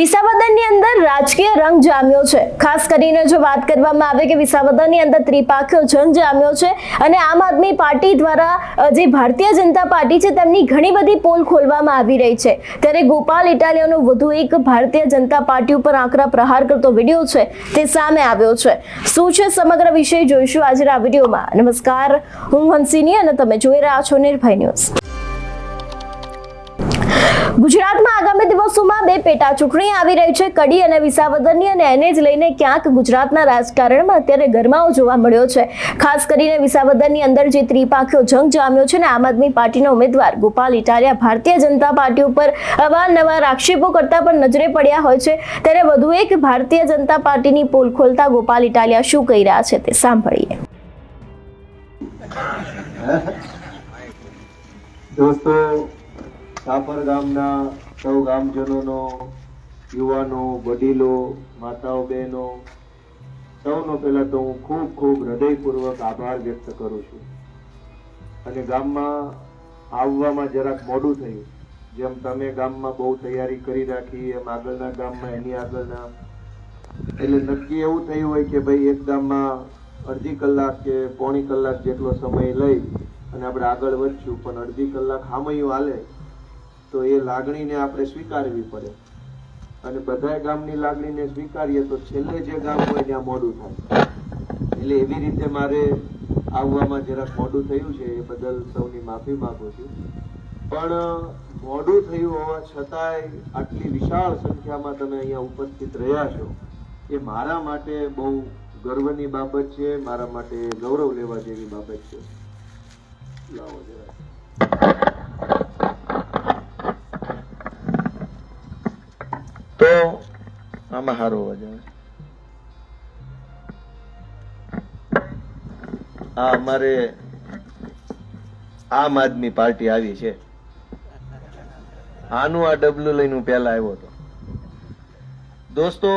વિસાવદરની અંદર રાજકીય રંગ જામ્યો છે. ખાસ કરીને જો વાત કરવામાં આવે કે વિસાવદનની અંદર ત્રિપાખ્યો જંગ જામ્યો છે અને આમ આદમી પાર્ટી દ્વારા જે ભારતીય જનતા પાર્ટી છે તેમની ઘણી બધી પોલ ખોલવામાં આવી રહી છે. ત્યારે ગોપાલ ઇટાલિયાનો વધુ એક ભારતીય જનતા પાર્ટી ઉપર આકરા પ્રહાર કરતો વીડિયો છે તે સામે આવ્યો છે. શું છે સમગ્ર વિષય જોઈશું આજના વિડીયોમાં. નમસ્કાર, હું હંસિની અને તમે જોઈ રહ્યા છો નિર્ભય ન્યૂઝ. ગુજરાતમાં આગામી દિવસોમાં બે પેટા ચૂંટણી આવી રહી છે. કડી અને વિસાવદરની અને એને જ લઈને ક્યાંક ગુજરાતના રાજકારણમાં અત્યારે ગરમાવો જોવા મળ્યો છે. ખાસ કરીને વિસાવદરની અંદર જે ત્રિપાખ્યો જંગ જામ્યો છે ને, આમ આદમી પાર્ટીના ઉમેદવાર ગોપાલ ઇટાલિયા ભારતીય જનતા પાર્ટી ઉપર અવારનવાર આક્ષેપો કરતા પણ નજરે પડ્યા હોય છે. ત્યારે વધુ એક ભારતીય જનતા પાર્ટીની પોલ ખોલતા ગોપાલ ઇટાલિયા શું કહી રહ્યા છે તે સાંભળીએ. દોસ્તો સાપર ગામના સૌ ગામજનોનો, યુવાનો, વડીલો, માતાઓ, બહેનો, સૌનો પહેલા તો હું ખૂબ ખૂબ હૃદયપૂર્વક આભાર વ્યક્ત કરું છું. અને ગામમાં આવવામાં જરાક મોડું થયું. જેમ તમે ગામમાં બહુ તૈયારી કરી રાખી, એમ આગળના ગામમાં એની આગળના. એટલે નક્કી એવું થયું હોય કે ભાઈ એક ગામમાં અડધી કલાક કે પોણી કલાક જેટલો સમય લઈ અને આપણે આગળ વધશું, પણ અડધી કલાક હામયું હાલે. તો એ લાગણીને આપણે સ્વીકારવી પડે. અને બધાય ગામની લાગણીને સ્વીકારીએ તો છેલ્લે જે ગામ હોય ત્યાં મોડું થાય. એટલે એવી રીતે મારે આવવામાં જરાક મોડું થયું છે, એ બદલ સૌની માફી માગું છું. પણ મોડું થયું હોવા છતાંય આટલી વિશાળ સંખ્યામાં તમે અહીંયા ઉપસ્થિત રહ્યા છો, એ મારા માટે બહુ ગર્વની બાબત છે, મારા માટે ગૌરવ લેવા જેવી બાબત છે. લાવો જરા. તો આમાં સારો અવાજ આવે આ અમારે આમ આદમી પાર્ટી આવી છે. આનું આ ડબલું લઈને હું પહેલા આવ્યો હતો. દોસ્તો,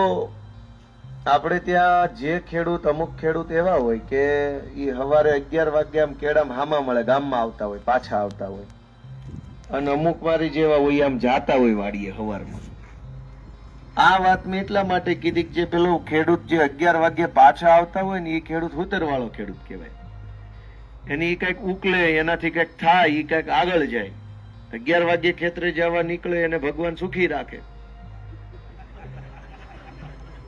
આપણે ત્યાં જે ખેડૂત અમુક ખેડૂત એવા હોય કે ઈ સવારે અગિયાર વાગ્યા આમ કેળામાં હામા મળે, ગામમાં આવતા હોય, પાછા આવતા હોય. અને અમુક મારી જેવા હોય, આમ જાતા હોય વાડીએ હવારમાં. આ વાત મેં એટલા માટે કીધી કે જે પેલો ખેડૂત જે અગિયાર વાગ્યે પાછા આવતા હોય ને, એ ખેડૂત હુતર વાળો ખેડૂત કહેવાય. એની એ કંઈક ઉકલે, એનાથી કંઈક થાય, એ કંઈક આગળ જાય. અગિયાર વાગ્યે ખેતરે જવા નીકળે એને ભગવાન સુખી રાખે.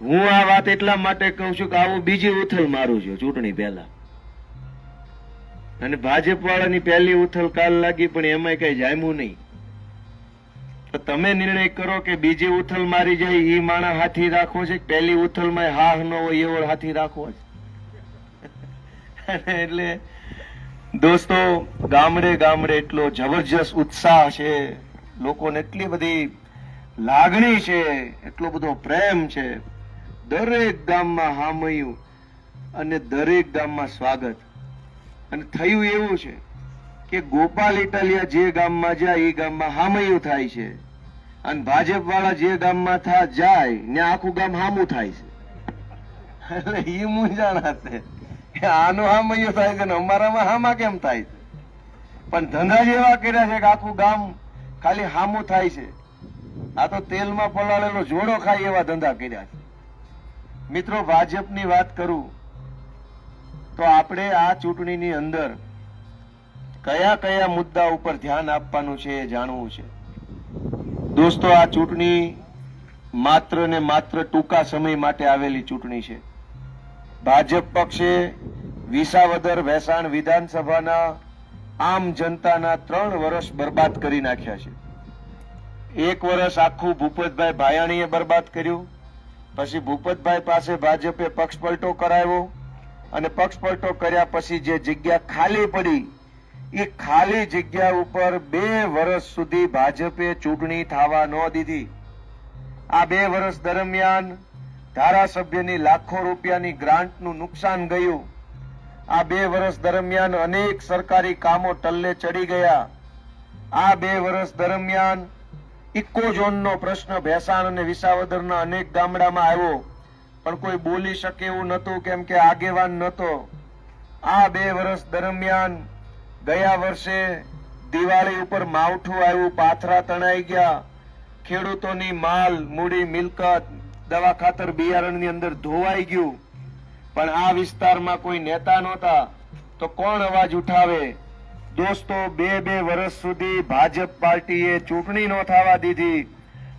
હું આ વાત એટલા માટે કહું છું કે આવું બીજી ઉથલ મારું છું, ચૂંટણી પહેલા. અને ભાજપ વાળાની પહેલી ઉથલ કાલ લાગી, પણ એમાંય કઈ જામ્યું નહીં. તો તમે નિર્ણય કરો કે બીજી ઉથલ મારી જાય, ઈ માણા હાથી રાખવો છે પહેલી ઉથલમાં હાહ ન હોય એવો હાથી રાખવો છે? એટલે દોસ્તો, ગામડે ગામડે એટલો જબરજસ્ત ઉત્સાહ છે, લોકોને એટલી બધી લાગણી છે, એટલો બધો પ્રેમ છે. દરેક ગામમાં હામયું અને દરેક ગામમાં સ્વાગત. અને થયું એવું છે કે ગોપાલ ઇટાલિયા જે ગામમાં જાય એ ગામમાં હામયું થાય છે. અને ભાજપ વાળા જે ગામમાં થા જાય, ને આખું ગામ હામું થાય છે. એટલે એ મૂંઝાણા છે આનું હામ અહીંયા થાય છે ને અમારામાં હામા કેમ થાય છે? પણ ધંધા જેવા કર્યા છે કે આખું ગામ ખાલી હામું થાય છે. આ તો તેલમાં પલાળેલો જોડો ખાય એવા ધંધા કર્યા છે. મિત્રો, ભાજપની વાત કરું તો આપણે આ ચૂંટણીની અંદર કયા કયા મુદ્દા ઉપર ધ્યાન આપવાનું છે એ જાણવું છે. દોસ્તો, આ ચૂંટણી માત્ર ને માત્ર ટૂંકા સમય માટે આવેલી ચૂંટણી છે. ભાજપ પક્ષે વિસાવદર વેસાણ વિધાનસભાના આમ જનતાના ત્રણ વર્ષ બરબાદ કરી નાખ્યા છે. એક વર્ષ આખું ભૂપતભાઈ ભાયાણીએ બરબાદ કર્યું. પછી ભૂપતભાઈ પાસે ભાજપે પક્ષ પલટો કરાવ્યો અને પક્ષ પલટો કર્યા પછી જે જગ્યા ખાલી પડી એ ખાલી જગ્યા ઉપર બે વર્ષ સુધી ભાજપે ચૂંટણી થવા ન દીધી. આ બે વર્ષ દરમિયાન ધારાસભ્યની લાખો રૂપિયાની ગ્રાન્ટનું નુકસાન ગયું. આ બે વર્ષ દરમિયાન અનેક સરકારી કામો ટલ્લે ચડી ગયા. આ બે વર્ષ દરમિયાન ઇકો ઝોનનો પ્રશ્ન ભેસાણ અને વિસાવદરના અનેક ગામડામાં આવ્યો. પણ કોઈ બોલી શકે એવું નહોતું કેમ કે આગેવાન નહોતો. આ બે વર્ષ દરમિયાન ગયા વર્ષે દિવાળી ઉપર માવઠું આવ્યું, પાથરા તણાઈ ગયા. ખેડૂતોની માલ, મૂડી, મિલકત, દવા ખાતર બિયારણની અંદર ધોવાઈ ગયું. પણ આ વિસ્તારમાં કોઈ નેતા નહોતા. તો કોણ અવાજ ઉઠાવે? દોસ્તો, બે બે વર્ષ સુધી ભાજપ પાર્ટીએ ચૂંટણી ન થવા દીધી.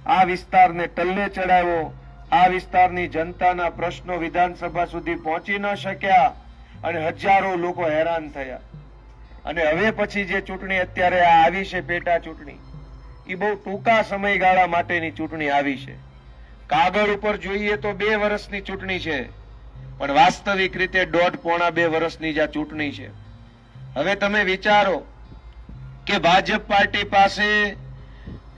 આ વિસ્તારને ટલ્લે ચડાવ્યો. આ વિસ્તારની જનતાના પ્રશ્નો વિધાનસભા સુધી પહોંચી ન શક્યા અને હજારો લોકો હેરાન થયા. અને હવે પછી જે ચૂંટણી અત્યારે આ આવી છે પેટા ચૂંટણી એ બહુ ટૂંકા સમયગાળા માટેની ચૂંટણી આવી છે. કાગળ ઉપર જોઈએ તો બે વર્ષની ચૂંટણી છે, પણ વાસ્તવિક રીતે દોઢ પોણા બે વર્ષની જ આ ચૂંટણી છે. હવે તમે વિચારો કે ભાજપ પાર્ટી પાસે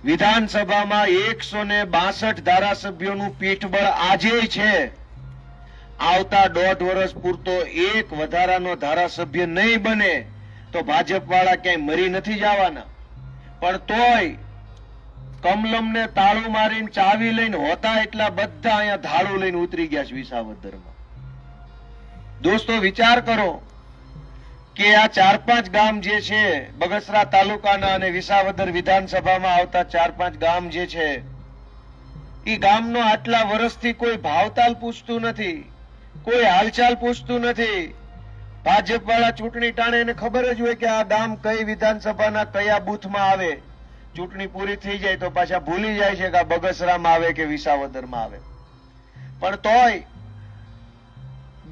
વિધાનસભામાં એકસો ને બાસઠ ધારાસભ્યોનું પીઠબળ આજે છે. આવતા દોઢ વર્ષ પૂરતો એક વધારાનો ધારાસભ્ય નહીં બને. તો ભાજપ વાળા ક્યાંય મરી નથી જવાના. પણ તોય કમલમને તાળું મારીને ચાવી લઈને હોતા એટલા બધા અહીંયા ધાડું લઈને ઉતરી ગયા છે વિસાવદરમાં. દોસ્તો, વિચાર કરો કે આ ચાર પાંચ ગામ જે છે, બગસરા તાલુકાના અને વિસાવદર વિધાનસભામાં આવતા ચાર પાંચ ગામ જે છે એ ગામનો આટલા વર્ષથી કોઈ ભાવતાલ પૂછતું નથી, કોઈ હાલચાલ પૂછતું નથી. ભાજપ વાળા ચૂંટણી ટાણે ખબર જ હોય કે આ ગામ કઈ વિધાનસભાના કયા બૂથમાં આવે. ચૂંટણી પૂરી થઈ જાય તો પાછા ભૂલી જાય છે કે આ બગસરામાં આવે કે વિસાવદરમાં આવે. પણ તોય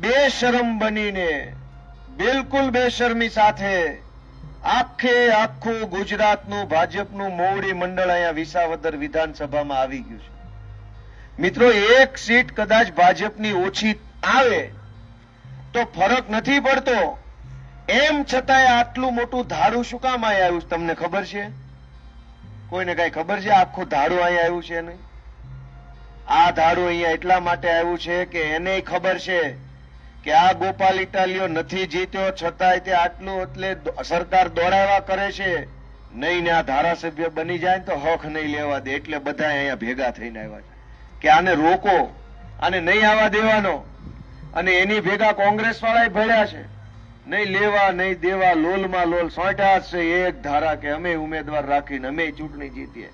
બેશરમ બનીને, બિલકુલ બેશરમી સાથે આખે આખું ગુજરાતનું, ભાજપનું મોવડી મંડળ અહીંયા વિસાવદર વિધાનસભામાં આવી ગયું છે. મિત્રો, એક સીટ કદાચ ભાજપની ઓછી આવે તો ફરક નથી પડતો. એમ છતાંય આટલું મોટું ધાડું શું કામ અહીંયા આવ્યું છે? તમને ખબર છે? કોઈને કઈ ખબર છે આખું ધાડું અહીંયા આવ્યું છે નહીં? આ ધાડું અહીંયા એટલા માટે આવ્યું છે કે એને ખબર છે કે આ ગોપાલ ઇટાલીઓ નથી જીત્યો, છતાંય તે આટલું એટલે સરકાર દોડાવા કરે છે. નહીં ને આ ધારાસભ્ય બની જાય તો હક નહીં લેવા દે એટલે બધા અહીંયા ભેગા થઈને આવ્યા છે. કે આને રોકો, આને નહીં આવવા દેવાનો. અને એની ભેગા કોંગ્રેસ વાળા ભર્યા છે. નહીં લેવા, નહીં દેવા, લોલમાં લોલ સોંટ્યા જ છે, એક ધારા કે અમે ઉમેદવાર રાખીને અમે ચૂંટણી જીતીએ.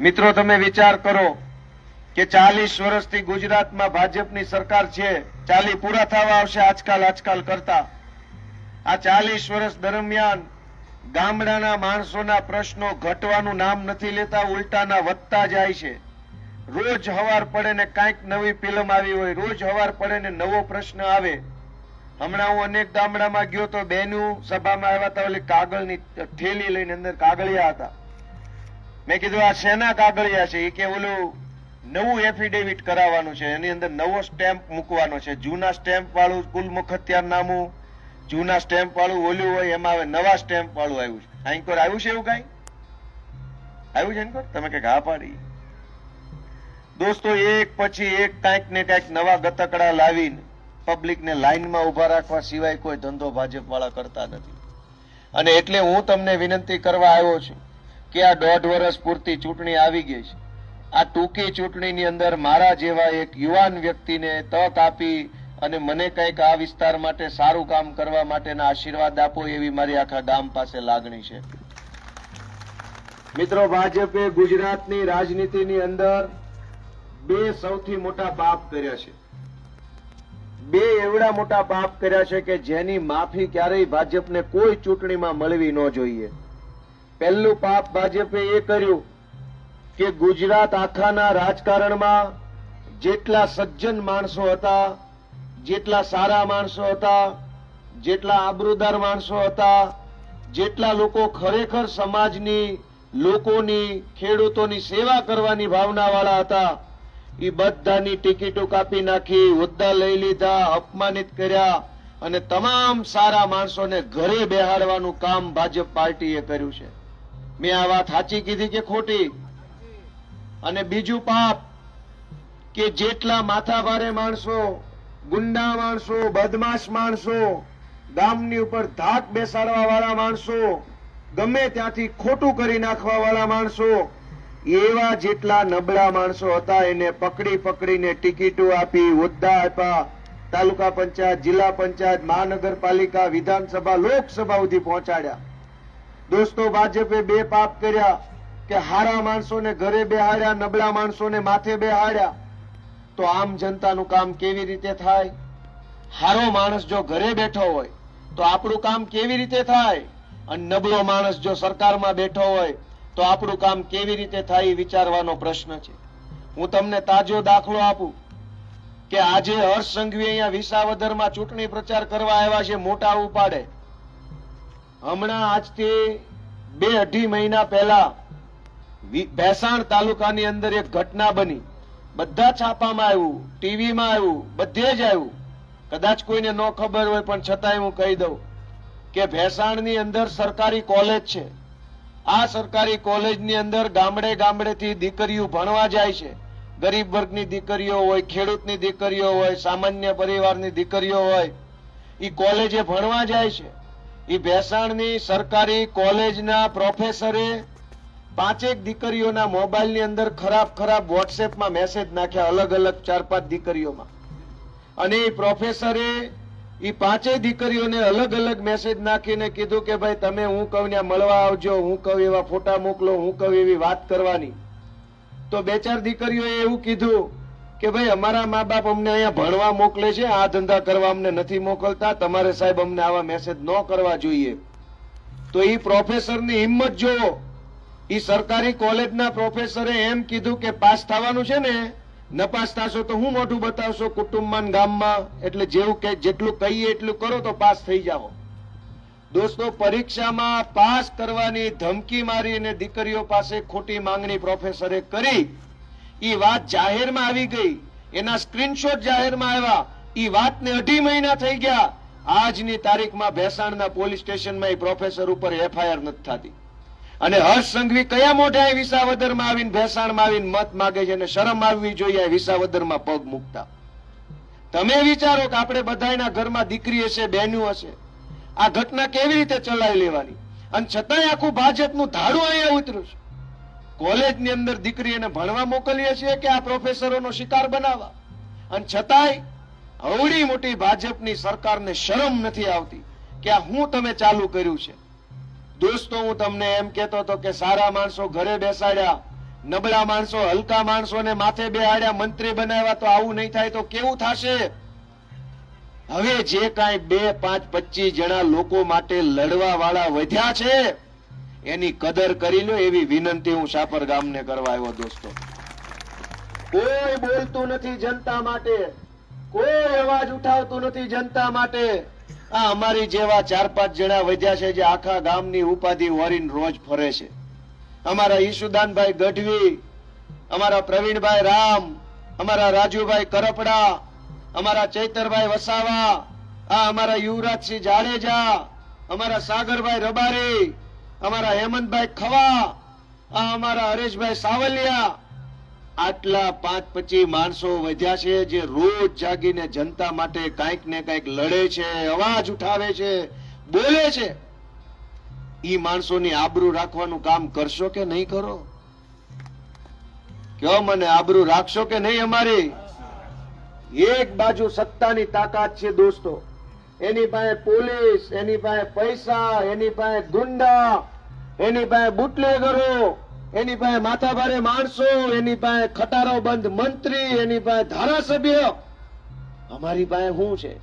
મિત્રો, તમે વિચાર કરો કે ચાલીસ વર્ષથી ગુજરાતમાં ભાજપની સરકાર છે, ચાલી પૂરા થવા આવશે આજકાલ આજકાલ કરતા. આ ચાલીસ વર્ષ દરમિયાન ગામડાના માણસોના પ્રશ્નો ઘટવાનું નામ નથી લેતા, ઉલટાના વધતા જાય છે. રોજ હવાર પડે ને કાંઈક નવી ફિલ્મ આવી હોય, રોજ હવાર પડે ને નવો પ્રશ્ન આવે. હમણાં હું અનેક ગામડામાં ગયો તો બેનું સભામાં આવ્યા હતા, ઓલી કાગળની થેલી લઈને અંદર કાગળિયા હતા. મેં કીધું, આ શેના કાગળિયા છે? એ કે, ઓલું નવું એફિડેવિટ કરાવવાનું છે. એની અંદર નવો સ્ટેમ્પ મૂકવાનો છે. જૂના સ્ટેમ્પ વાળું કુલ મુખત્યાર નામું, જૂના સ્ટેમ્પ વાળું ઓલું હોય, એમાં હવે નવા સ્ટેમ્પ વાળું આવ્યું છે. આઈકોર આવ્યું છે એવું કઈ? આવ્યું છે એનકોર? તમે કંઈક હા પાડી. દોસ્તો, એક પછી એક કાંઈક ને કાંઈક નવા ગતકડા લાવીને પબ્લિકને લાઇનમાં ઊભા રાખવા સિવાય કોઈ ધંધો ભાજપવાળા કરતા નથી. અને એટલે હું તમને વિનંતી કરવા આવ્યો છું કે આ દોઢ વર્ષ પૂરતી ચૂંટણી આવી ગઈ છે. આ ટૂંકી ચૂંટણીની અંદર મારા જેવા એક યુવાન વ્યક્તિને તક આપી અને મને કંઈક આ વિસ્તાર માટે સારું કામ કરવા માટેના આશીર્વાદ આપો એવી મારી આખા ગામ પાસે લાગણી છે. મિત્રો, ભાજપે ગુજરાતની રાજનીતિની અંદર બે સૌથી મોટા પાપ કર્યા છે. બે એવડા મોટા પાપ કર્યા છે કે જેની માફી ક્યારેય ભાજપને કોઈ ચૂંટણીમાં મળવી ન જોઈએ. પહેલું પાપ ભાજપે એ કર્યું કે ગુજરાત આખાના રાજકારણમાં જેટલા સજ્જન માણસો હતા, જેટલા સારા માણસો હતા, જેટલા આબરૂદાર માણસો હતા, જેટલા લોકો ખરેખર સમાજની, લોકોની, ખેડૂતોની સેવા કરવાની ભાવના વાળા હતા એ બધાની ટિકિટો કાપી નાખી, હોદ્દા લઈ લીધા, અપમાનિત કર્યા અને તમામ સારા માણસોને ઘરે બેહાડવાનું કામ ભાજપ પાર્ટીએ કર્યું છે. મેં આ વાત સાચી કીધી કે ખોટી? અને બીજું પાપ કે જેટલા માથાભારે માણસો, ગુંડા માણસો, બદમાશ માણસો, ગામની ઉપર ધાક બેસાડવા વાળા માણસો, ગમે ત્યાંથી ખોટું કરી નાખવા વાળા માણસો એવા જેટલા નબળા માણસો હતા, એને પકડી પકડીને ટિકિટો આપી, હોદ્દા આપ્યા. તાલુકા પંચાયત, જિલ્લા પંચાયત, મહાનગરપાલિકા, વિધાનસભા, લોકસભા સુધી પહોંચાડ્યા. દોસ્તો, ભાજપે બે પાપ કર્યા કે હારા માણસોને ઘરે બેહાડ્યા, નબળા માણસોને માથે બેહાડ્યા. તો આમ જનતાનું કામ કેવી રીતે થાય? હારો માણસ જો ઘરે બેઠો હોય, તો આપણું કામ કેવી રીતે થાય? અને નબળો માણસ જો સરકારમાં બેઠો હોય તો આપણું કામ કેવી રીતે થાય વિચારવાનો પ્રશ્ન છે. હું તમને તાજો દાખલો આપું કે આજે હર્ષ સંઘવી અહીંયા વિસાવદરમાં ચૂંટણી પ્રચાર કરવા આવ્યા છે મોટા ઉપાડે. હમણાં આજથી બે અઢી મહિના પહેલા ભેસાણ તાલુકાની અંદર એક ઘટના બની. બધા છાપામાં આવ્યું, ટીવીમાં આવ્યું, બધે જ આવ્યું. કદાચ કોઈને ન ખબર હોય પણ છતાંય હું કહી દઉં કે ભેસાણની અંદર સરકારી કોલેજ છે. આ સરકારી કોલેજની અંદર ગામડે ગામડેથી દીકરીઓ ભણવા જાય છે. ગરીબ વર્ગની દીકરીઓ હોય, ખેડૂતની દીકરીઓ હોય, સામાન્ય પરિવારની દીકરીઓ હોય એ કોલેજે ભણવા જાય છે. એ ભેસાણની સરકારી કોલેજના પ્રોફેસરે પાંચેક દીકરીઓના મોબાઈલની અંદર ખરાબ ખરાબ વોટ્સએપમાં મેસેજ નાખ્યા અલગ અલગ ચાર પાંચ દીકરીઓમાં. અને એ પ્રોફેસરે એ પાંચેય દીકરીઓને અલગ અલગ મેસેજ નાખીને કીધું કે ભાઈ તમે હું કહું ત્યાં મળવા આવજો, હું કહું એવા ફોટા મોકલો, હું કહું એવી વાત કરવાની. તો બે ચાર દીકરીઓએ એવું કીધું કે ભાઈ અમારા મા બાપ અમને અહીંયા ભણવા મોકલે છે, આ ધંધા કરવા અમને નથી મોકલતા, તમારે સાહેબ અમને આવા મેસેજ ન કરવા જોઈએ. તો એ પ્રોફેસરની હિંમત જોવો એ સરકારી કોલેજના પ્રોફેસરે એમ કીધું કે પાસ થવાનું છે ને નપાસ થશો તો હું મોઢું બતાવશો કુટુંબમાં ગામમાં? એટલે જેવું કે જેટલું કહીએ એટલું કરો તો પાસ થઈ જાઓ. દોસ્તો, પરીક્ષામાં પાસ કરવાની ધમકી મારીને દીકરીઓ પાસે ખોટી માંગણી પ્રોફેસરે કરી. એ વાત જાહેરમાં આવી ગઈ. એના સ્ક્રીનશોટ જાહેરમાં આવ્યા. એ વાતને અઢી મહિના થઈ ગયા. આજની તારીખમાં ભેસાણના પોલીસ સ્ટેશનમાં એ પ્રોફેસર ઉપર એફઆઈઆર નથી થતી. અને હર્ષ સંઘવી કયા મોઢાએ વિસાવદરમાં આવીને ભેસાણમાં આવીને મત માગે છે અને શરમ આવવી જોઈએ આ વિસાવદરમાં પગ મૂકતા. તમે વિચારો કે આપણે બધાયના ઘરમાં દીકરી હશે, બહેનું હશે. આ ઘટના કેવી રીતે ચલાવી લેવાની? અને છતાંય આખું ભાજપનું ધાડું અહીંયા ઉતર્યું છે. કોલેજની અંદર દીકરીને ભણવા મોકલીએ છીએ કે આ પ્રોફેસરોનો શિકાર બનાવવા? અને છતાંય અવડી મોટી ભાજપની સરકારને શરમ નથી આવતી કે આ હું તમે ચાલુ કર્યું છે. દોસ્તો, હું તમને એમ કહેતો હતો કે સારા માણસો ઘરે બેસાડ્યા, નબળા માણસો હલકા માણસોને માથે બેહાડ્યા, મંત્રી બનાવ્યા તો આવું નહીં થાય તો કેવું થશે? હવે જે કાંઈ બે, પાંચ પચીસ જણા લોકો માટે લડવા વાળા વધ્યા છે, એની કદર કરી લો, એવી વિનંતી હું સાપર ગામને કરવા આવ્યો, દોસ્તો. કોઈ બોલતું નથી જનતા માટે. કોઈ અવાજ ઉઠાવતું નથી જનતા માટે. આ અમારી જેવા ચાર પાંચ જણા વધ્યા છે જે આખા ગામની ઉપાધિ વરીને રોજ ફરે છે. અમારા ઈશુદાનભાઈ ગઢવી, અમારા પ્રવીણભાઈ રામ, અમારા રાજુભાઈ કરપડા, અમારા ચૈતરભાઈ વસાવા, આ અમારા યુવરાજસિંહ જાડેજા, અમારા સાગરભાઈ રબારી, અમારા હેમંતભાઈ ખવા, આ અમારા હરેશભાઈ સાવલિયા આટલા પાંચ પચીસ માણસો વધ્યા છે જે રોજ જાગીને જનતા માટે કાંઈક ને કાંઈક લડે છે, અવાજ ઉઠાવે છે, બોલે છે. ઈ માણસોની આબરૂ રાખવાનું કામ કરશો કે નહીં કરો? કયો મને આબરૂ રાખશો કે નહીં અમારી? એક બાજુ સત્તાની તાકાત છે દોસ્તો. એની પાસે પોલીસ, એની પાસે પૈસા, એની પાસે ગુંડા, એની પાસે બુટલેગરો. એની પાસે માથાભારે માણસો, એની પાસે ખટારો બંધ મંત્રી, એની પાસે ધારાસભ્ય. અમારી પાસે શું છે?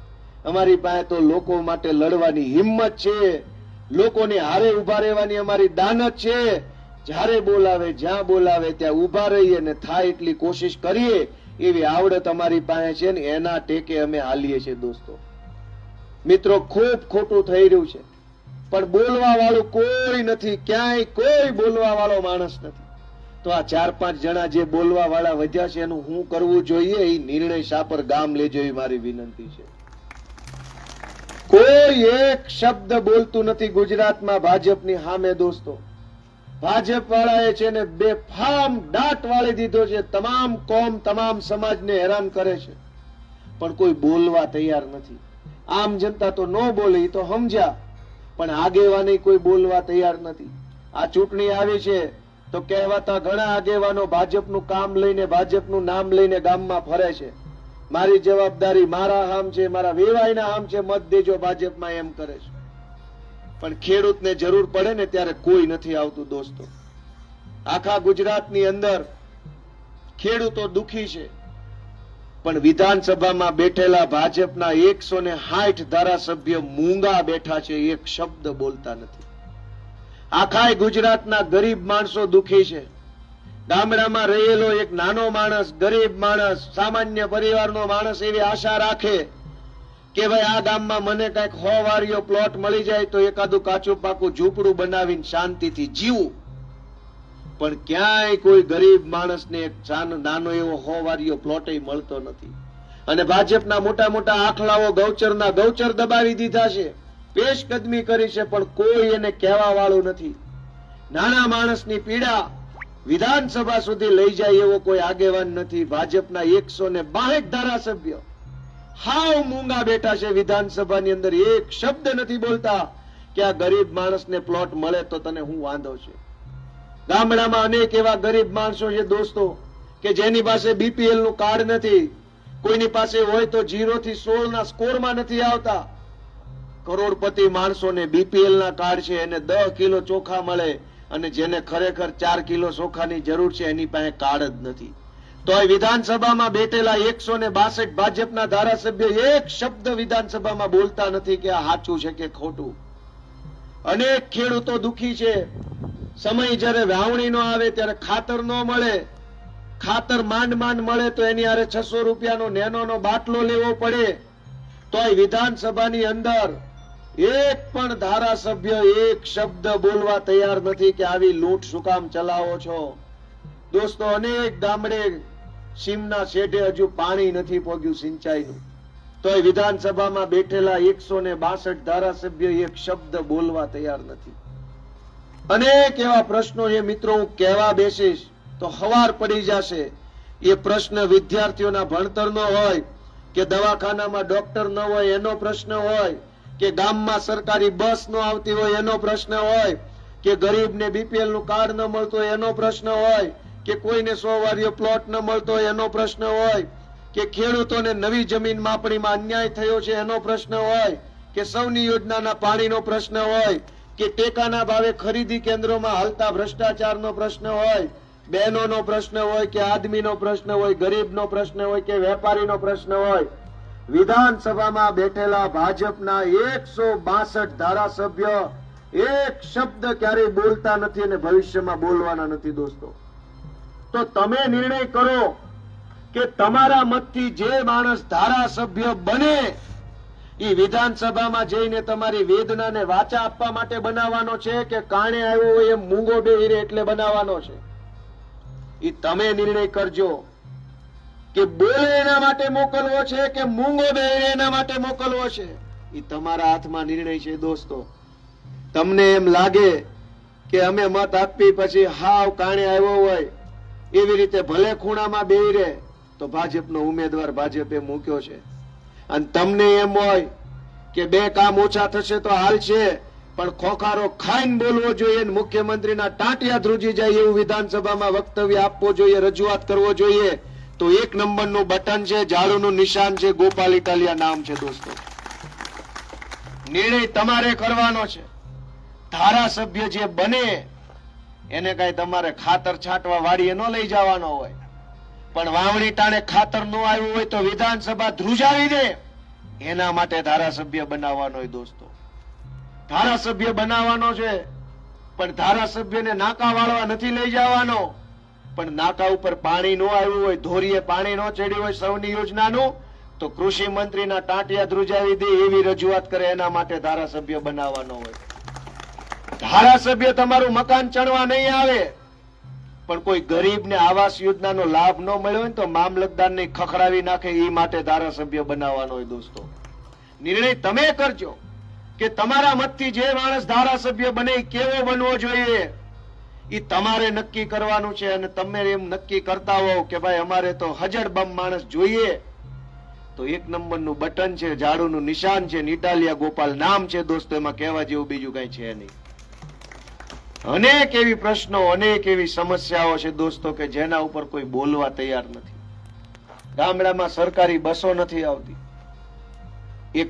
અમારી પાસે તો લોકો માટે લડવાની હિંમત છે. લોકોને હારે ઊભા રહેવાની અમારી દાનત છે. જ્યારે બોલાવે, જ્યાં બોલાવે, ત્યાં ઊભા રહીએ ને થાય એટલી કોશિશ કરીએ, એવી આવડત અમારી પાસે છે ને એના ટેકે અમે હાલીએ છીએ દોસ્તો. મિત્રો, ખૂબ ખોટું થઈ રહ્યું છે. પણ બોલવા વાળું કોઈ નથી, ક્યાંય કોઈ બોલવા વાળો માણસ નથી. તો આ ચાર પાંચ જણા જે બોલવા વાળા વધ્યા છે, એનું હું કરવું જોઈએ? એ નિર્ણય શાપર ગામ લેજો એ મારી વિનંતી છે. કોઈ એક શબ્દ બોલતું નથી ગુજરાતમાં ભાજપની સામે દોસ્તો. ભાજપ વાળાએ છે ને બેફામ દાટ વાળી દીધો છે. તમામ કોમ, તમામ સમાજને હેરાન કરે છે. પણ કોઈ બોલવા તૈયાર નથી. આમ જનતા તો ન બોલે તો સમજ્યા. પણ આગેવાની કોઈ બોલવા તૈયાર નથી. આ ચૂંટણી આવી છે તો કહેવાતા ઘણા આગેવાનો ભાજપનું કામ લઈને ભાજપનું નામ લઈને ગામમાં ફરે છે. મારી જવાબદારી મારા હામ છે, મારા વેવાયના હામ છે, મત દેજો ભાજપમાં એમ કરે છે. પણ ખેડૂતને જરૂર પડે ને ત્યારે કોઈ નથી આવતું, દોસ્તો. આખા ગુજરાતની અંદર ખેડૂતો દુખી છે. પણ વિધાનસભામાં બેઠેલા ભાજપના એકસો ને સાઠ ધારાસભ્ય મૂંગા બેઠા છે, એક શબ્દ બોલતા નથી. આખાય ગુજરાતના ગરીબ માણસો દુખી છે. ગામડામાં રહેલો એક નાનો માણસ, ગરીબ માણસ, સામાન્ય પરિવારનો માણસ એવી આશા રાખે કે ભાઈ આ ગામમાં મને કંઈક હો વારીઓ પ્લોટ મળી જાય તો એકાદું કાચું પાકું ઝૂંપડું બનાવીને શાંતિથી જીવું. પણ ક્યાંય કોઈ ગરીબ માણસને એક નાનો એવો હો પ્લોટે પ્લોટ મળતો નથી. અને ભાજપના મોટા મોટા આખલાઓ ગૌચરના ગૌચર દબાવી દીધા છે. પેશકદમી કરી છે, પણ કોઈ એને કહેવા વાળું નથી. નાના માણસની પીડા વિધાનસભા સુધી લઈ જાય એવો કોઈ આગેવાન નથી ભાજપના એકસો ને બાહેક ધારાસભ્ય. હાવ મૂંગા બેઠા છે વિધાનસભાની અંદર. એક શબ્દ નથી બોલતા કે આ ગરીબ માણસને પ્લોટ મળે તો તને હું વાંધો છે? ગામડામાં અનેક એવા ગરીબ માણસો છે દોસ્તો, કે જેની પાસે બીપીએલનું કાર્ડ નથી, કોઈની પાસે હોય તો જીરો થી સોળ ના સ્કોરમાં નથી આવતા. કરોડપતિ માણસોને બીપીએલ ના કાર્ડ છે, એને દસ કિલો ચોખા મળે અને જેને ખરેખર ચાર કિલો ચોખાની જરૂર છે, એની પાસે કાર્ડ જ નથી. તો એ વિધાનસભામાં બેઠેલા એકસો ને બાસઠ ભાજપના ધારાસભ્ય એક શબ્દ વિધાનસભામાં બોલતા નથી કે આ સાચું છે કે ખોટું. અનેક ખેડૂતો દુખી છે. સમય જ્યારે વાવણી નો આવે ત્યારે ખાતર ન મળે, ખાતર માંડ માંડ મળે તો એની હારે છસો રૂપિયાનો નેનોનો બાટલો લેવો પડે. તોય વિધાનસભાની અંદર એક પણ ધારાસભ્ય એક શબ્દ બોલવા તૈયાર નથી કે આવી લૂંટ શું કામ ચલાવો છો. દોસ્તો, અનેક ગામડે સીમના શેઢે હજુ પાણી નથી પહોંચ્યું સિંચાઈનું. તોય વિધાનસભામાં બેઠેલા એકસો ને બાસઠ ધારાસભ્ય એક શબ્દ બોલવા તૈયાર નથી. અનેક એવા પ્રશ્નો છે મિત્રો હું કહેવા બેસીશ, તો હવાર પડી જશે. એ પ્રશ્ન વિદ્યાર્થીઓના ભણતરનો હોય, કે દવાખાનામાં ડોક્ટર ન હોય એનો પ્રશ્ન હોય, કે ગામમાં સરકારી બસ ન આવતી હોય એનો પ્રશ્ન હોય, કે ગરીબને બીપીએલનું કાર્ડ ન મળતું હોય એનો પ્રશ્ન હોય, કે કોઈને સો વારીઓ પ્લોટ ન મળતો હોય એનો પ્રશ્ન હોય, કે ખેડૂતોને નવી જમીન માપણીમાં અન્યાય થયો છે એનો પ્રશ્ન હોય, કે સૌની યોજનાના પાણીનો પ્રશ્ન હોય કે ટેકાના ભાવે ખરીદી કેન્દ્રોમાં હાલતા ભ્રષ્ટાચારનો પ્રશ્ન હોય, બહેનોનો પ્રશ્ન હોય કે આદમીનો પ્રશ્ન હોય, ગરીબનો પ્રશ્ન હોય કે વેપારીનો પ્રશ્ન હોય, વિધાનસભામાં બેઠેલા ભાજપના એકસો બાસઠ ધારાસભ્ય એક શબ્દ ક્યારેય બોલતા નથી અને ભવિષ્યમાં બોલવાના નથી દોસ્તો. તો તમે નિર્ણય કરો કે તમારા મતથી જે માણસ ધારાસભ્ય બને એ વિધાનસભામાં જઈને તમારી વેદનાને વાચા આપવા માટે બનાવવાનો છે કે કાણે આવ્યો હોય એમ મૂંગો બેહીરે એટલે બનાવવાનો છે? એ તમે નિર્ણય કરજો કે બોલે એના માટે મોકલવો છે કે મૂંગો બેહીરે એના માટે મોકલવો છે? એ તમારા હાથમાં નિર્ણય છે દોસ્તો. તમને એમ લાગે કે અમે મત આપી પછી હાવ કાણે આવ્યો હોય એવી રીતે ભલે ખૂણામાં બેહી રહે તો ભાજપનો ઉમેદવાર ભાજપે મૂક્યો છે. અને તમને એમ હોય કે બે કામ ઓછા થશે તો હાલ છે, પણ ખોખારો ખાઈને બોલવો જોઈએ મુખ્યમંત્રીના ટાંટિયા ધ્રુજી જાય એવું વિધાનસભામાં વક્તવ્ય આપવો જોઈએ, રજૂઆત કરવો જોઈએ, તો એક નંબરનું બટન છે, ઝાડુનું નિશાન છે, ગોપાલ ઇટાલિયા નામ છે દોસ્તો. નિર્ણય તમારે કરવાનો છે. ધારાસભ્ય જે બને, એને કઈ તમારે ખાતર છાંટવા વાડીએ ન લઈ જવાનો હોય. પણ વાવણી ટાણે ખાતર ન આવ્યું હોય તો વિધાનસભા ધ્રુજાવી દે એના માટે ધારાસભ્ય બનાવવાનો દોસ્તો. ધારાસભ્ય બનાવવાનો છે, પણ ધારાસભ્યને નાકા વાળવા નથી લઈ જવાનો. પણ નાકા ઉપર પાણી ન આવ્યું હોય, ધોરીએ પાણી ન ચડ્યું હોય સૌની યોજનાનું, તો કૃષિ મંત્રીના ટાંટિયા ધ્રુજાવી દે એવી રજૂઆત કરે એના માટે ધારાસભ્ય બનાવવાનો હોય. ધારાસભ્ય તમારું મકાન ચણવા નહીં આવે. પણ કોઈ ગરીબને આવાસ યોજનાનો લાભ ન મળ્યો હોય તો મામલતદારને ખખડાવી નાખે એ માટે ધારાસભ્ય બનાવવાનો હોય દોસ્તો. નિર્ણય તમે કરજો કે તમારા મતથી જે માણસ ધારાસભ્ય બને કેવો બનવો જોઈએ. એ તમારે નક્કી કરવાનું છે અને તમે એમ નક્કી કરતા હોવ કે ભાઈ અમારે તો હજડ બમ માણસ જોઈએ. તો એક નંબરનું બટન છે, ઝાડુનું નિશાન છે નિટાલિયા ગોપાલ નામ છે દોસ્તો, એમાં કહેવા જેવું બીજું કઈ છે નહીં. અનેક એવી પ્રશ્નો, અનેક એવી સમસ્યાઓ છે દોસ્તો કે જેના ઉપર કોઈ બોલવા તૈયાર નથી. ગામડામાં સરકારી બસો નથી આવતી. એક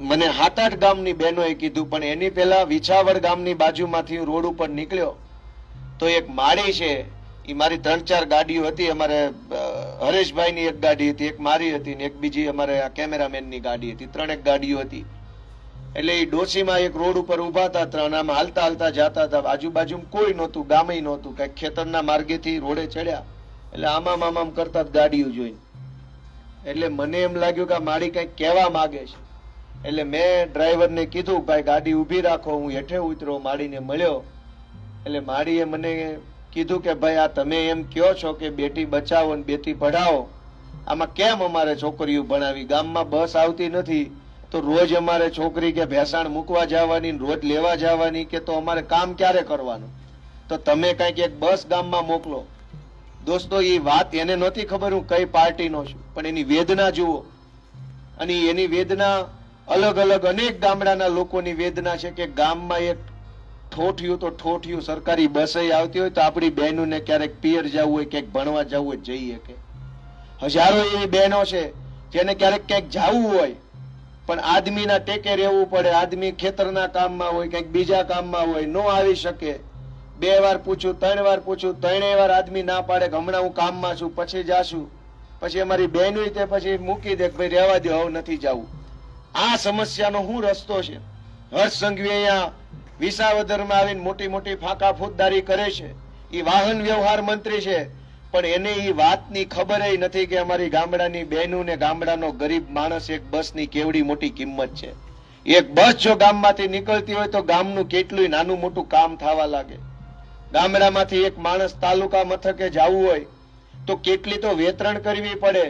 મને સાત આઠ ગામની બહેનોએ કીધું, પણ એની પહેલા વિછાવડ ગામની બાજુમાંથી રોડ ઉપર નીકળ્યો. તો એક માળી છે એ મારી ત્રણ ચાર ગાડીઓ હતી, અમારે હરેશભાઈની એક ગાડી હતી, એક મારી હતી ને એક બીજી અમારે આ કેમેરામેનની ગાડી હતી. ત્રણેક ગાડીઓ હતી. એટલે એ ડોસીમાં એક રોડ ઉપર ઊભા હતા, ત્રણ આમ હાલતા હાલતા જતા હતા. આજુબાજુ કોઈ નહોતું ગામે નહોતું. કંઈક ખેતરના માર્ગેથી રોડે ચડ્યા. એટલે આમામ આમામ કરતા ગાડીઓ જોઈને. એટલે મને એમ લાગ્યું કે મારી કંઈક કહેવા માંગે છે. એટલે મેં ડ્રાઈવરને કીધું, ભાઈ, ગાડી ઊભી રાખો, હું હેઠે ઉતરો માડીને મળ્યો. એટલે માડીએ મને કીધું કે, ભાઈ, આ તમે એમ કહો છો કે બેટી બચાવો ને બેટી પઢાવો. આમાં કેમ અમારે છોકરીઓ ભણાવી? ગામમાં બસ આવતી નથી. તો રોજ અમારે છોકરી કે ભેસાણ મૂકવા જવાની રોજ લેવા જવાની કે તો અમારે કામ ક્યારે કરવાનું? તો તમે કંઈક એક બસ ગામમાં મોકલો. દોસ્તો, એ વાત એને નહોતી ખબર હું કઈ પાર્ટીનો છું, પણ એની વેદના જુઓ. અને એની વેદના અલગ અલગ અનેક ગામડાના લોકોની વેદના છે કે ગામમાં એક ઠોઠિયું તો ઠોઠિયું, સરકારી બસે આવતી હોય તો આપણી બહેનોને ક્યારેક પિયર જવું હોય, ક્યાંક ભણવા જવું હોય, જઈએ કે. હજારો એવી બહેનો છે જેને ક્યારેક ક્યાંક જવું હોય પણ આદમીના ટેકે રહેવું પડે. આદમી ખેતરના કામમાં હોય, કંઈક બીજા કામમાં હોય, ન આવી શકે. બે વાર પૂછું ત્રણ વાર પૂછું ત્રણેય વાર આદમી ના પાડે કે હમણાં હું કામમાં છું, પછી જાશું. પછી અમારી બહેન તે પછી મૂકી દે ભાઈ રહેવા દો, હવે નથી જવું. આ સમસ્યાનો શું રસ્તો છે. હર્ષ સંઘવી અહીંયા વિસાવદરમાં આવીને મોટી મોટી ફાંકા ફૂદદારી કરે છે. એ વાહન વ્યવહાર મંત્રી છે. પણ એને એ વાતની ખબર નથી કે અમારી ગામડાની બહેનો ને ગામડાનો ગરીબ માણસ એક બસની કેવડી મોટી કિંમત છે. એક બસ જો ગામમાંથી નીકળતી હોય તો ગામનું કેટલું નાનું મોટું કામ થવા લાગે. ગામડામાંથી એક માણસ તાલુકા મથકે જવું હોય તો કેટલી તો વેતરણ કરવી પડે.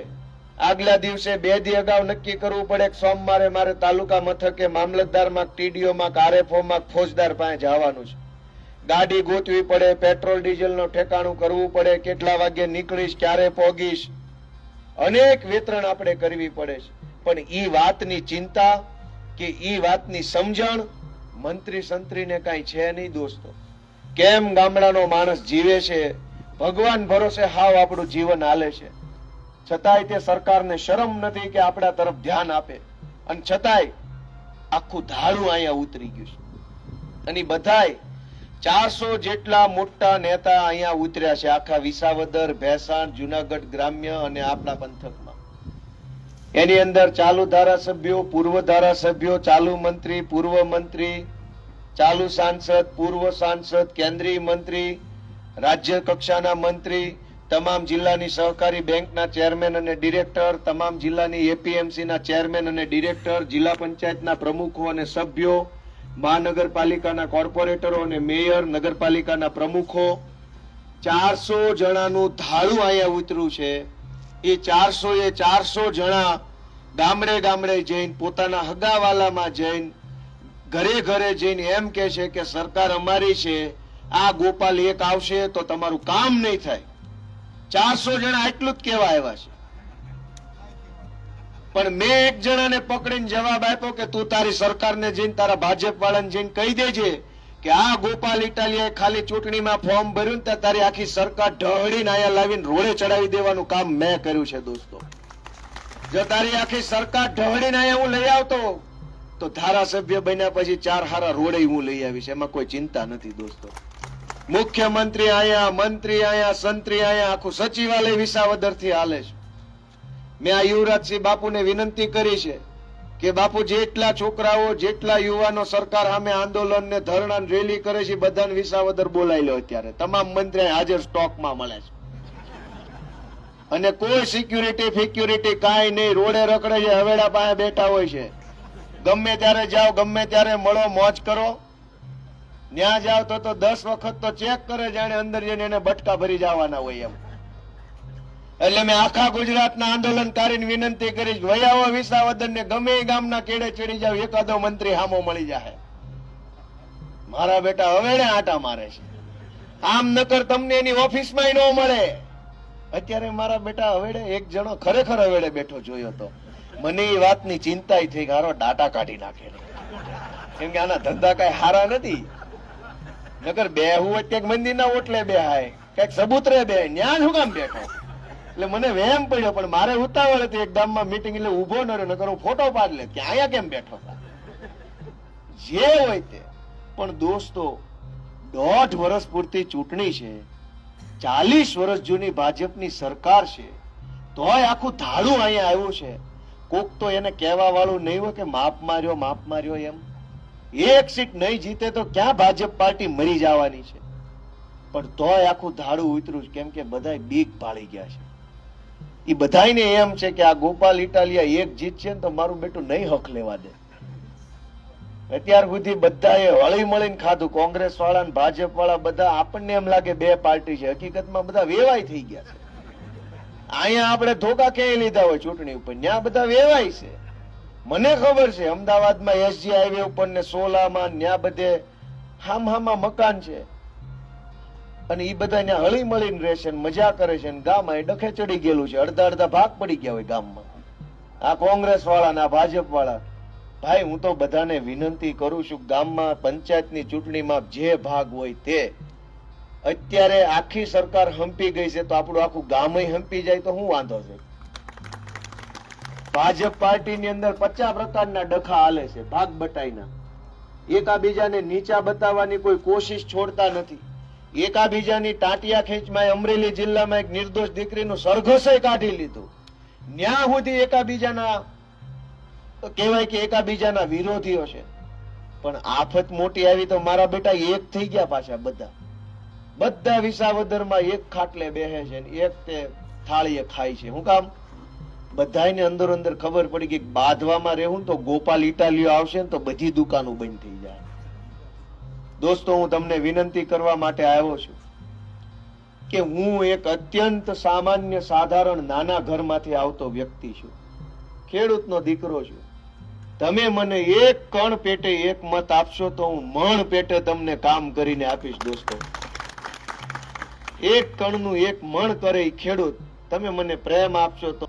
આગલા દિવસે બે દી અગાઉ નક્કી કરવું પડે કે સોમવારે મારે તાલુકા મથકે મામલતદારમાં, ટીડીઓમાં આરએફઓમાં ફોજદાર પાસે જવાનું છે. ગાડી ગોતવી પડે, પેટ્રોલ, ડીઝલનો ઠેકાણું કરવું પડે, કેટલા વાગે નીકળીશ, ક્યારે પોગીશ? અનેક વેતરણ આપણે કરવી પડે છે. પણ ઈ વાતની ચિંતા કે ઈ વાતની સમજણ મંત્રી સંત્રીને કાંઈ છે નહીં દોસ્તો. કેમ ગામડાનો માણસ જીવે છે? ભગવાન ભરોસે હાવ આપણું જીવન હાલે છે. છતાંય તે સરકારને શરમ નથી કે આપણા તરફ ધ્યાન આપે. અને છતાંય આખું ધાડું અહીંયા ઉતરી ગયું છે. અને બધાય ચારસો જેટલા મોટા નેતા અહીંયા ઉતર્યા છે. આખા વિસાવદર, ભેસાણ, જુનાગઢ ગ્રામ્ય અને આપણા પંથકમાં. એની અંદર ચાલુ ધારાસભ્યો, પૂર્વ ધારાસભ્યો, ચાલુ મંત્રી, પૂર્વ મંત્રી, ચાલુ સાંસદ, પૂર્વ સાંસદ, કેન્દ્રીય મંત્રી, રાજ્ય કક્ષાના મંત્રી, તમામ જિલ્લાની સહકારી બેંકના ચેરમેન અને ડિરેક્ટર, તમામ જિલ્લાની એપીએમસીના ચેરમેન અને ડિરેક્ટર, જિલ્લા પંચાયતના પ્રમુખો અને સભ્યો મહાનગરપાલિકાના કોર્પોરેટરો અને મેયર, નગરપાલિકાના પ્રમુખો, ચારસો જણાનું ધાડું અહીંયા ઉતર્યું છે. એ ચારસો એ ચારસો જણા ગામડે ગામડે જઈને પોતાના હગાવાલામાં જઈને ઘરે ઘરે જઈને એમ કે છે કે સરકાર અમારી છે, આ ગોપાલ એક આવશે તો તમારું કામ નહીં થાય. ચારસો જણા એટલું જ કહેવા આવ્યા છે. પણ મેં એક જણાને પકડીને જવાબ આપ્યો કે તું તારી સરકારને જઈને, તારા ભાજપ વાળાને જઈને કહી દેજે કે આ ગોપાલ ઇટાલિયાએ ખાલી ચૂંટણીમાં ફોર્મ ભર્યું ને તારી આખી સરકાર ઢહળીને અહીંયા લાવીને રોડે ચડાવી દેવાનું કામ મેં કર્યું છે, દોસ્તો. જો તારી આખી સરકાર ઢહળીને અહીંયા હું લઈ આવતો, તો ધારાસભ્ય બન્યા પછી ચાર હારા રોડે હું લઈ આવીશ. એમાં કોઈ ચિંતા નથી, દોસ્તો. મુખ્યમંત્રી આયા મંત્રી આયા સંત્રી આયા આખું સચિવાલય વિસાવદરથી હાલે છે. મેં આ યુવરાજસિંહ બાપુને વિનંતી કરી છે કે બાપુ જેટલા છોકરાઓ, જેટલા યુવાનો સરકાર સામે આંદોલન ને ધરણા રેલી કરે છે બધાને વિસાવદર બોલાવી લો અત્યારે. તમામ મંત્રી હાજર સ્ટોકમાં મળે છે. અને કોઈ સિક્યુરિટી ફિક્યુરિટી કાંઈ નહીં, રોડે રખડે છે, હવેડા પાસે બેઠા હોય છે. ગમે ત્યારે જાઓ, ગમે ત્યારે મળો, મોજ કરો. ન્યા જાઓ તો તો દસ વખત તો ચેક કરે, જાણે અંદર જઈને એને બટકા ભરી જવાના હોય એમ. એટલે મેં આખા ગુજરાતના આંદોલનકારીને વિનંતી કરી વયાવો વિસાવદન ને ગમે ગામના કેડે ચડી જાવ એકાદો મંત્રી હામો મળી જાય મારા બેટા હવેડે આટા મારે છે. આમ નકર તમને એની ઓફિસમાં ન મળે. અત્યારે મારા બેટા હવેડે એક જણો ખરેખર હવેડે બેઠો જોયો તો. મને એ વાતની ચિંતા થઈ કે હારો ડાટા કાઢી નાખે. કેમ કે આના ધંધા કઈ હારા નથી. નકર બે હું ક્યાંક મંદિરના ઓટલે બે હાય ક્યાંક સબૂતરે બે ન્યા શું કામ બેઠો? એટલે મને વહેમ પડ્યો, પણ મારે ઉતાવળ હતી એક ગામમાં મીટિંગ એટલે ઊભો ન રહ્યો, નકર હું ફોટો પાડ લે કે અહીંયા કેમ બેઠો જે હોય તે. પણ દોસ્તો, દોઢ વર્ષ પૂરતી ચૂંટણી છે, ચાલીસ વર્ષ જૂની ભાજપની સરકાર છે, તોય આખું ધાડું અહીંયા આવ્યું છે. કોક તો એને કહેવા વાળું નહીં હોય કે માપ માર્યો માપ માર્યો એમ. એક સીટ નહીં જીતે તો ક્યાં ભાજપ પાર્ટી મરી જવાની છે? પણ તોય આખું ધાડું ઉતર્યું કેમ કે બધાય બીક પાળી ગયા છે. એ બધાને એમ છે કે આ ગોપાલ ઇટાલિયા એક જીતશે ને તો મારું બેટું નહીં હક લેવા દે. અત્યાર સુધી બધાએ હળી મળીને ખાધું. કોંગ્રેસ વાળા ભાજપ વાળા બધા આપણને એમ લાગે બે પાર્ટી છે. હકીકતમાં બધા વેવાય થઈ ગયા છે. અહીંયા આપણે ધોકા ક્યાંય લીધા હોય ચૂંટણી ઉપર? ત્યાં બધા વેવાય છે. મને ખબર છે, અમદાવાદમાં એસજી હાઈવે ઉપર ને સોલામાં ત્યાં બધે હામ હામાં મકાન છે. અને એ બધા ત્યાં હળી મળીને રહેશે ને મજા કરે છે ને ગામમાં એ ડખે ચડી ગયેલું છે. અડધા અડધા ભાગ પડી ગયા હોય ગામમાં. આ કોંગ્રેસ વાળા ને ભાજપ વાળા ભાઈ, હું તો બધાને વિનંતી કરું છું ગામમાં પંચાયતની ચૂંટણીમાં જે ભાગ હોય તે. અત્યારે આખી સરકાર હંપી ગઈ છે તો આપણું આખું ગામ હંપી જાય તો શું વાંધો છે? ભાજપ પાર્ટીની અંદર પચાસ પ્રકારના ડખા હાલે છે, ભાગ બટાઈના. એકાબીજાને નીચા બતાવવાની કોઈ કોશિશ છોડતા નથી. એકાબીજાની ટાંટિયા ખેંચમાં અમરેલી જિલ્લામાં એક નિર્દોષ દીકરીનું સરઘસે કાઢી લીધું. ન્યા સુધી એકાબીજાના કહેવાય કે એકાબીજાના વિરોધીઓ છે. પણ આફત મોટી આવી તો મારા બેટા એક થઈ ગયા પાછા બધા. બધા વિસાવદરમાં એક ખાટલે બેહે છે ને એક તે થાળીએ ખાય છે. હું કામ? બધાને અંદર અંદર ખબર પડી કે બાંધવામાં રહેવું તો ગોપાલ ઇટાલીઓ આવશે ને તો બધી દુકાનો બંધ થઈ જાય. દોસ્તો, હું તમને વિનંતી કરવા માટે આવ્યો છું કે હું એક અત્યંત સામાન્ય, સાધારણ, નાના ઘરમાંથી આવતો વ્યક્તિ છું. ખેડૂતનો દીકરો છું. તમે મને એક કણ પેટે એક મત આપશો તો હું મણ પેટે તમને કામ કરીને આપીશ, દોસ્તો. એક કણનું એક મણ કરે ખેડૂત. તમે મને પ્રેમ આપશો તો